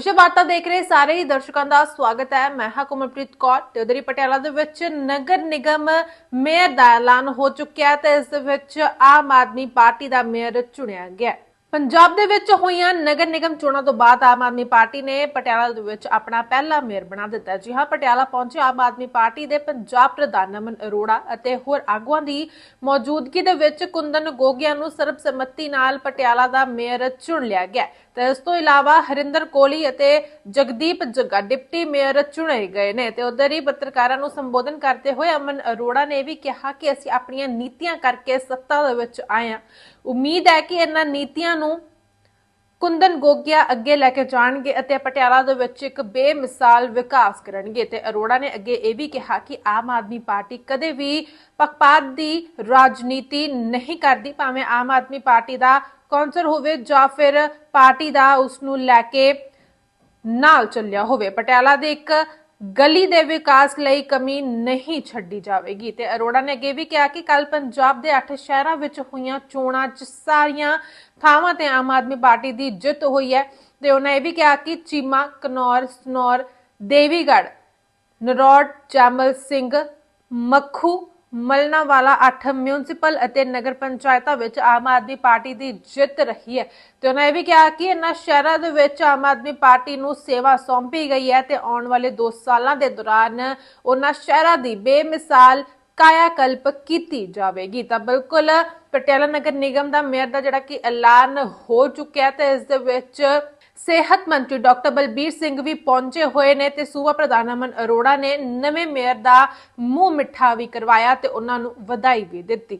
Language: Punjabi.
ਵਿਸ਼ੇ ਵਾਰਤਾ ਦੇਖ ਰਹੇ ਸਾਰੇ ਹੀ ਦਰਸ਼ਕਾਂ ਦਾ ਸਵਾਗਤ ਹੈ ਮੈਂ ਹਾਂ ਕੁਮਰਪ੍ਰੀਤ ਕੌਰ ਤੇ ਉਧਰੀ ਪਟਿਆਲਾ ਦੇ ਵਿੱਚ ਨਗਰ ਨਿਗਮ ਮੇਅਰ ਦਾ ਐਲਾਨ ਹੋ ਚੁੱਕਿਆ ਤੇ ਇਸ ਦੇ ਵਿੱਚ ਆਮ ਆਦਮੀ ਪਾਰਟੀ ਦਾ ਮੇਅਰ ਚੁਣਿਆ ਗਿਆ ਹੈ। ਪੰਜਾਬ ਦੇ ਵਿੱਚ ਹੋਈਆਂ ਨਗਰ ਨਿਗਮ ਚੋਣਾਂ ਤੋਂ ਬਾਅਦ ਆਮ ਆਦਮੀ ਪਾਰਟੀ ਨੇ ਪਟਿਆਲਾ ਦੇ ਵਿੱਚ ਆਪਣਾ ਪਹਿਲਾ ਮੇਅਰ ਬਣਾ ਦਿੱਤਾ ਜੀ ਹਾਂ, ਪਟਿਆਲਾ ਪਹੁੰਚੇ ਆਮ ਆਦਮੀ ਪਾਰਟੀ ਦੇ ਪੰਜਾਬ ਪ੍ਰਧਾਨ ਅਮਨ ਅਰੋੜਾ ਅਤੇ ਹੋਰ ਆਗੂਆਂ ਦੀ ਮੌਜੂਦਗੀ ਦੇ ਵਿੱਚ ਕੁੰਦਨ ਗੋਗਿਆ ਨੂੰ ਸਰਬਸੰਮਤੀ ਨਾਲ ਪਟਿਆਲਾ ਦਾ ਮੇਅਰ ਚੁਣ ਲਿਆ ਗਿਆ ਤੇ ਇਸ ਤੋਂ ਇਲਾਵਾ ਹਰਿੰਦਰ ਕੋਲੀ ਅਤੇ ਜਗਦੀਪ ਜੱਗਾ, ਡਿਪਟੀ ਮੇਅਰ ਚੁਣੇ ਗਏ ਨੇ ਤੇ ਉਧਰ ਹੀ ਪੱਤਰਕਾਰਾਂ ਨੂੰ ਸੰਬੋਧਨ ਕਰਦੇ ਹੋਏ ਅਮਨ ਅਰੋੜਾ ਨੇ ਵੀ ਕਿਹਾ ਕਿ ਅਸੀਂ ਆਪਣੀਆਂ ਨੀਤੀਆਂ ਕਰਕੇ ਸੱਤਾ ਦੇ ਵਿੱਚ ਆਏ ਹਾਂ। ਉਮੀਦ ਹੈ ਕਿ ਇਹਨਾਂ ਨੀਤੀਆਂ ਨੂੰ ਕੁੰਦਨ ਗੋਗਿਆ ਅੱਗੇ ਲੈ ਕੇ ਜਾਣਗੇ ਅਤੇ ਪਟਿਆਲਾ ਦੇ ਵਿੱਚ ਇੱਕ ਬੇਮਿਸਾਲ ਵਿਕਾਸ ਕਰਨਗੇ ਤੇ ਅਰੋੜਾ ਨੇ ਅੱਗੇ ਇਹ ਵੀ ਕਿਹਾ ਕਿ ਆਮ ਆਦਮੀ ਪਾਰਟੀ ਕਦੇ ਵੀ ਪੱਖਪਾਤ ਦੀ ਰਾਜਨੀਤੀ ਨਹੀਂ ਕਰਦੀ, ਭਾਵੇਂ ਆਮ ਆਦਮੀ ਪਾਰਟੀ ਦਾ ਕੌਂਸਲ ਹੋਵੇ ਜਾਂ ਫਿਰ ਪਾਰਟੀ ਦਾ ਉਸ ਨੂੰ ਲੈ ਕੇ ਨਾਲ ਚੱਲਿਆ ਹੋਵੇ। ਪਟਿਆਲਾ ਦੇ ਇੱਕ ਗਲੀ ਦੇ ਵਿਕਾਸ ਲਈ ਕਮੀ ਨਹੀਂ ਛੱਡੀ ਜਾਵੇਗੀ ਤੇ ਅਰੋੜਾ ਨੇ ਅੱਗੇ ਵੀ ਕਿਹਾ ਕਿ ਕੱਲ ਪੰਜਾਬ ਦੇ 8 ਸ਼ਹਿਰਾਂ ਵਿੱਚ ਹੋਈਆਂ ਚੋਣਾਂ 'ਚ ਸਾਰੀਆਂ ਥਾਵਾਂ ਤੇ ਆਮ ਆਦਮੀ ਪਾਰਟੀ ਦੀ ਜਿੱਤ ਹੋਈ ਹੈ ਤੇ ਉਹਨਾਂ ਇਹ ਵੀ ਕਿਹਾ ਕਿ ਚੀਮਾ, ਕਨੌਰ, ਸਨੌਰ, ਦੇਵੀਗੜ੍ਹ, ਨਰੋੜ ਜੈਮਲ ਸਿੰਘ, ਮੱਖੂ ਮਲਨਾਵਾਲਾ 8 ਮਿਊਨਿਸਪਲ ਅਤੇ ਨਗਰ ਪੰਚਾਇਤਾਂ ਵਿੱਚ ਆਮ ਆਦਮੀ ਪਾਰਟੀ ਦੀ ਜਿੱਤ ਰਹੀ ਹੈ। ਤੇ ਉਹਨਾਂ ਇਹ ਵੀ ਕਿਹਾ ਕਿ ਇਹਨਾਂ ਸ਼ਹਿਰਾਂ ਦੇ ਵਿੱਚ ਆਮ ਆਦਮੀ ਪਾਰਟੀ ਨੂੰ ਸੇਵਾ ਸੌਂਪੀ ਗਈ ਹੈ ਤੇ ਆਉਣ ਵਾਲੇ 2 ਸਾਲਾਂ ਦੇ ਦੌਰਾਨ ਉਹਨਾਂ ਸ਼ਹਿਰਾਂ ਦੀ ਬੇਮਿਸਾਲ ਕਾਇਆਕਲਪ ਕੀਤੀ ਜਾਵੇਗੀ। ਤਾਂ ਬਿਲਕੁਲ ਪਟਿਆਲਾ ਨਗਰ ਨਿਗਮ ਦਾ ਮੇਅਰ ਦਾ ਜਿਹੜਾ ਕਿ ਐਲਾਨ ਹੋ ਚੁੱਕਿਆ ਤੇ ਇਸ ਦੇ ਵਿੱਚ ਸਿਹਤ ਮੰਤਰੀ ਡਾਕਟਰ ਬਲਬੀਰ ਸਿੰਘ ਵੀ ਪਹੁੰਚੇ ਹੋਏ ਨੇ ਤੇ ਸੂਬਾ ਪ੍ਰਧਾਨ ਅਮਨ ਅਰੋੜਾ ਨੇ ਨਵੇਂ ਮੇਅਰ ਦਾ ਮੂੰਹ ਮਿੱਠਾ ਵੀ ਕਰਵਾਇਆ ਤੇ ਉਹਨਾਂ ਨੂੰ ਵਧਾਈ ਵੀ ਦਿੱਤੀ।